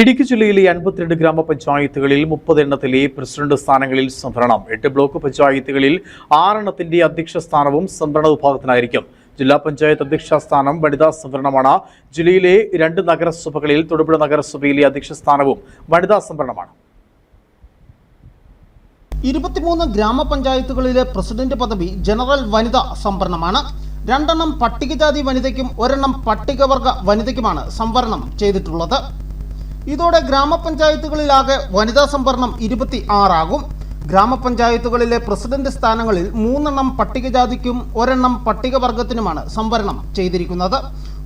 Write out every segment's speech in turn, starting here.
ഇടുക്കി ജില്ലയിലെ അൻപത്തിരണ്ട് ഗ്രാമപഞ്ചായത്തുകളിൽ മുപ്പത് എണ്ണത്തിലെ പ്രസിഡന്റ് സ്ഥാനങ്ങളിൽ സംഭരണം എട്ട് ബ്ലോക്ക് പഞ്ചായത്തുകളിൽ ആറെണ്ണത്തിന്റെ അധ്യക്ഷ സ്ഥാനവും സംഭരണ വിഭാഗത്തിനായിരിക്കും. ജില്ലാ പഞ്ചായത്ത് അധ്യക്ഷ സ്ഥാനം വനിതാ സംവരണമാണ്. ജില്ലയിലെ രണ്ട് നഗരസഭകളിൽ തൊടുപുഴ നഗരസഭയിലെ അധ്യക്ഷ സ്ഥാനവും വനിതാ സംവരണമാണ്. ഇരുപത്തിമൂന്ന് ഗ്രാമപഞ്ചായത്തുകളിലെ പ്രസിഡന്റ് പദവി ജനറൽ വനിതാ സംവരണമാണ്. രണ്ടെണ്ണം പട്ടികജാതി വനിതയ്ക്കും ഒരെണ്ണം പട്ടികവർഗ വനിതയ്ക്കുമാണ് സംവരണം ചെയ്തിട്ടുള്ളത്. ഇതോടെ ഗ്രാമപഞ്ചായത്തുകളിലാകെ വനിതാ സംവരണം ഇരുപത്തി ആറാകും ഗ്രാമപഞ്ചായത്തുകളിലെ പ്രസിഡന്റ് സ്ഥാനങ്ങളിൽ മൂന്നെണ്ണം പട്ടികജാതിക്കും ഒരെണ്ണം പട്ടികവർഗത്തിനുമാണ് സംവരണം ചെയ്തിരിക്കുന്നത്.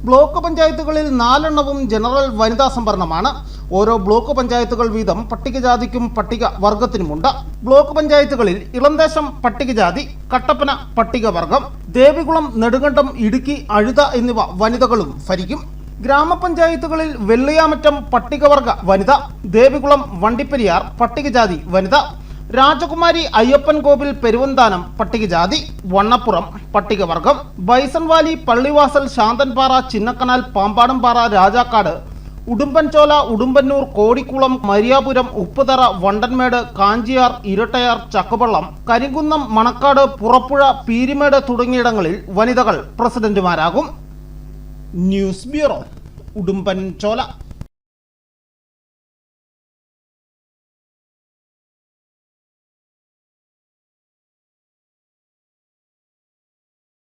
ബ്ലോക്ക് പഞ്ചായത്തുകളിൽ നാലെണ്ണവും ജനറൽ വനിതാ സംവരണമാണ്. ഓരോ ബ്ലോക്ക് പഞ്ചായത്തുകൾ വീതം പട്ടികജാതിക്കും പട്ടിക വർഗത്തിനുമുണ്ട് ബ്ലോക്ക് പഞ്ചായത്തുകളിൽ ഇളന്തേശം പട്ടികജാതി കട്ടപ്പന പട്ടികവർഗം ദേവികുളം നെടുങ്കണ്ടം ഇടുക്കി അഴുത എന്നിവ വനിതകളും ഭരിക്കും. ഗ്രാമപഞ്ചായത്തുകളിൽ വെള്ളിയാമറ്റം പട്ടികവർഗ വനിത ദേവികുളം വണ്ടിപ്പെരിയാർ പട്ടികജാതി വനിത രാജകുമാരി അയ്യപ്പൻ കോവിൽ പെരുവന്താനം പട്ടികജാതി വണ്ണപ്പുറം പട്ടികവർഗം ബൈസൺവാലി പള്ളിവാസൽ ശാന്തൻപാറ ചിന്നക്കനാൽ പാമ്പാടംപാറ രാജാക്കാട് ഉടുമ്പൻചോല ഉടുമ്പന്നൂർ കോടിക്കുളം മരിയാപുരം ഉപ്പുതറ വണ്ടൻമേട് കാഞ്ചിയാർ ഇരട്ടയാർ ചക്കുവള്ളം കരിങ്കുന്നം മണക്കാട് പുറപ്പുഴ പീരിമേട് തുടങ്ങിയിടങ്ങളിൽ വനിതകൾ പ്രസിഡന്റുമാരാകും. News bureau Udumbanchola